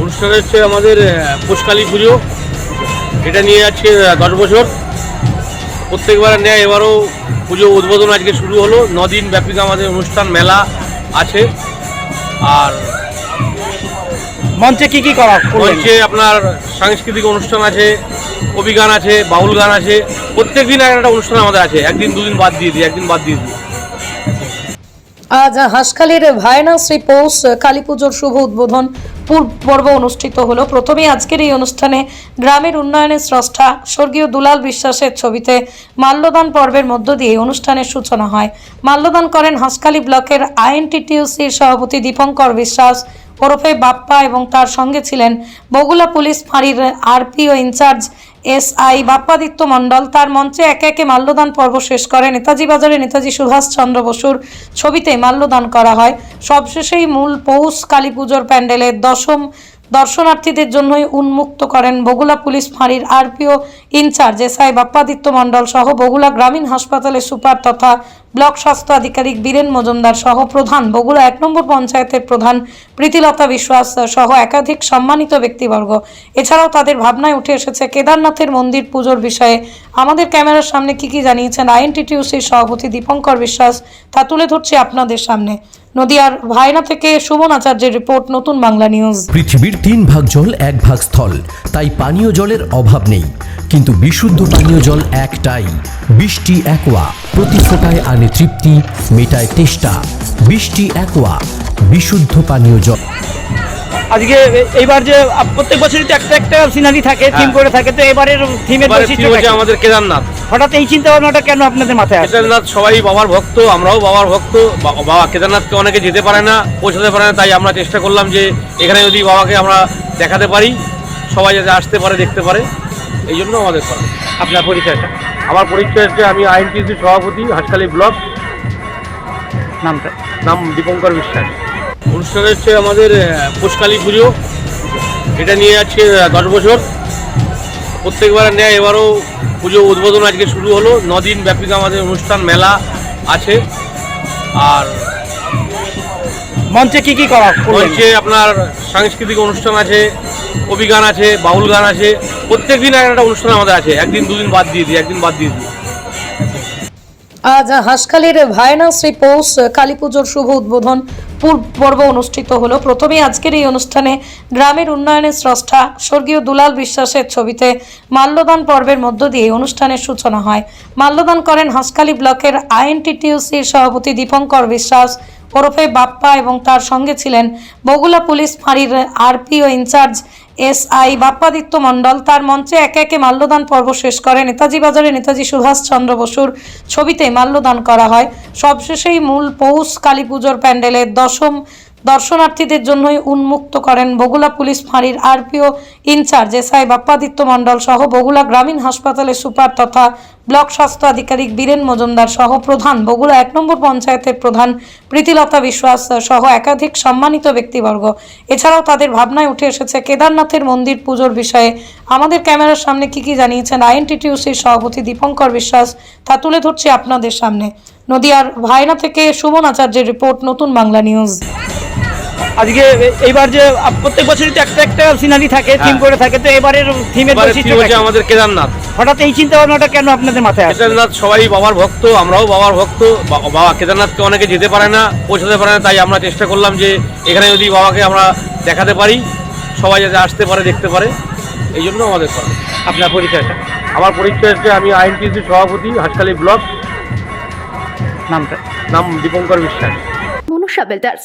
অনুষ্ঠান হচ্ছে আমাদের পুষ্কালী পুজো। এটা নিয়ে যাচ্ছে দশ বছর। প্রত্যেকবার নেয় এবারও পুজো উদ্বোধন আজকে শুরু হলো। নদিন ব্যাপী আমাদের অনুষ্ঠান মেলা আছে। আর মঞ্চে কি কি করা? হচ্ছে আপনার সাংস্কৃতিক অনুষ্ঠান আছে কবি গান আছে বাউল গান আছে। প্রত্যেক দিন একটা অনুষ্ঠান আমাদের আছে। একদিন দুদিন বাদ দিয়ে দিই একদিন বাদ দিয়ে দিই। আজ হাঁসখালীর ভায়না শ্রী পৌষ কালী পুজোর শুভ উদ্বোধন। পূর্ব অনুষ্ঠিত হলো। প্রথমে আজকের এই অনুষ্ঠানে গ্রামের উন্নয়নের স্রষ্টা স্বর্গীয় দুলাল বিশ্বাসের ছবিতে মাল্যদান পর্বের মধ্য দিয়ে অনুষ্ঠানের সূচনা হয়। মাল্যদান করেন হাঁসখালী ব্লকের আইএনটিটিউসির সভাপতি দীপঙ্কর বিশ্বাস। ওরফে বাপ্পা এবং তার সঙ্গে ছিলেন বগুলা পুলিশ ফাঁড়ির RPO in-charge S I Bappaditya Mondal তার মঞ্চে একে একে মাল্যদান পর্ব শেষ করে। নেতাজি বাজারে নেতাজি সুভাষচন্দ্র বসুর ছবিতে মাল্যদান করা হয়। সবশেষেই মূল পৌষ কালী পুজোর প্যান্ডেলের দশম দর্শনার্থীদের জন্যই উন্মুক্ত করেন বগুলা পুলিশ ফাঁড়ির RPO in-charge S I Bappaditya Mondal সহ বগুলা গ্রামীণ হাসপাতালের সুপার তথা ব্লক স্বাস্থ্য আধিকারিক বীরেন মজুমদার সহ প্রধান বগুলা এক নম্বর পঞ্চায়েতের প্রধান প্রীতিলতা বিশ্বাস সহ একাধিক সম্মানিত ব্যক্তিবর্গ। এছাড়াও তাদের ভাবনায় উঠে এসেছে কেদারনাথের মন্দির পুজোর বিষয়ে। আমাদের ক্যামেরার সামনে কি কি জানিয়েছেন আইএনটিটিউসির সভাপতি দীপঙ্কর বিশ্বাস তা তুলে ধরছি আপনাদের সামনে। নদিয়ার ভায়না থেকে সুমন আচার্যের রিপোর্ট, নতুন বাংলা নিউজ। পৃথিবীর তিন ভাগ জল, এক ভাগ স্থল। তাই পানীয় জলের অভাব নেই। কিন্তু বিশুদ্ধ পানীয় জল একটাই। বৃষ্টি একোয়া, প্রতি ফোটায় আনে তৃপ্তি, মেটায় তেষ্টা। বৃষ্টি একোয়া, বিশুদ্ধ পানীয় জল। আজকে এইবার যে প্রত্যেক বছরই তো একটা একটা সিনারি থাকে থিম করে থাকে তো এবারের থিমের এবারে বৈশিষ্ট্য হচ্ছে আমাদের কেদারনাথ। হঠাৎ এই চিন্তা ভাবনাটা কেন আপনাদের মাথায় আসে কেদারনাথ সবাই বাবার ভক্ত আমরাও বাবার ভক্ত বাবা কেদারনাথকে অনেকে যেতে পারে না পৌঁছাতে পারে না তাই আমরা চেষ্টা করলাম যে এখানে যদি বাবাকে আমরা দেখাতে পারি সবাই যাতে আসতে পারে দেখতে পারে এই জন্য আমাদের করা আপনার পরিচয়টা? আমার পরিচয় হচ্ছে আমি আইনটিসি সভাপতি হাসখালী ব্লক। নামটা? নাম দীপঙ্কর বিশ্বাস। অনুষ্ঠান হচ্ছে আমাদের পুষ্কালী পুজো। এটা নিয়ে যাচ্ছে দশ বছর। প্রত্যেকবার নেয় এবারও পুজো উদ্বোধন আজকে শুরু হলো। নদিন ব্যাপী আমাদের অনুষ্ঠান মেলা আছে। আর মঞ্চে কি কি করা? হচ্ছে আপনার সাংস্কৃতিক অনুষ্ঠান আছে কবি গান আছে বাউল গান আছে। প্রত্যেক দিন একটা অনুষ্ঠান আমাদের আছে। একদিন দুদিন বাদ দিয়ে দিই একদিন বাদ দিয়ে দিই। আজ হাঁসখালীর ভায়না শ্রী পৌষ কালী পুজোর শুভ উদ্বোধন। পূর্ব অনুষ্ঠিত হলো। প্রথমে আজকের এই অনুষ্ঠানে গ্রামের উন্নয়নের স্রষ্টা স্বর্গীয় দুলাল বিশ্বাসের ছবিতে মাল্যদান পর্বের মধ্য দিয়ে অনুষ্ঠানের সূচনা হয়। মাল্যদান করেন হাঁসখালী ব্লকের আইএনটিটিউসির সভাপতি দীপঙ্কর বিশ্বাস। ওরফে বাপ্পা এবং তার সঙ্গে ছিলেন বগুলা পুলিশ ফাঁড়ির RPO in-charge S I Bappaditya Mondal তার মঞ্চে একে একে মাল্যদান পর্ব শেষ করে। নেতাজি বাজারে নেতাজি সুভাষচন্দ্র বসুর ছবিতে মাল্যদান করা হয়। সবশেষেই মূল পৌষ কালী পুজোর প্যান্ডেলে দশম দর্শনার্থীদের জন্যই উন্মুক্ত করেন বগুলা পুলিশ ফাঁড়ির RPO in-charge S I Bappaditya Mondal সহ বগুলা গ্রামীণ হাসপাতালের সুপার তথা ব্লক স্বাস্থ্য আধিকারিক বীরেন মজুমদার সহ প্রধান বগুড়া এক নম্বর পঞ্চায়েতের প্রধান প্রীতিলতা বিশ্বাস সহ একাধিক সম্মানিত ব্যক্তিবর্গ। এছাড়াও তাদের ভাবনায় উঠে এসেছে কেদারনাথের মন্দির পুজোর বিষয়ে। আমাদের ক্যামেরার সামনে কি কি জানিয়েছেন আইএনটিটিউসির সভাপতি দীপঙ্কর বিশ্বাস তা তুলে ধরছি আপনাদের সামনে। নদিয়ার ভায়না থেকে সুমন আচার্যের রিপোর্ট, নতুন বাংলা নিউজ। আজকে এইবার যে প্রত্যেক বছরই তো একটা একটা সিনারি থাকে থিম করে থাকে তো এবারের থিমের এবারে বৈশিষ্ট্য হচ্ছে থাকে। আমাদের কেদারনাথ। হঠাৎ এই চিন্তা ভাবনাটা কেন আপনাদের মাথায় আসে কেদারনাথ সবাই বাবার ভক্ত আমরাও বাবার ভক্ত। বাবা কেদারনাথকে অনেকে যেতে পারে না পৌঁছাতে পারে না তাই আমরা চেষ্টা করলাম যে এখানে যদি বাবাকে আমরা দেখাতে পারি সবাই যাতে আসতে পারে দেখতে পারে। এই জন্য আমাদের করা। আপনার পরিচয়টা? আমার পরিচয় হচ্ছে আমি আইনটিসি সভাপতি হাসখালী ব্লক। নামটা? নাম Dipankar Biswas. Manusha builders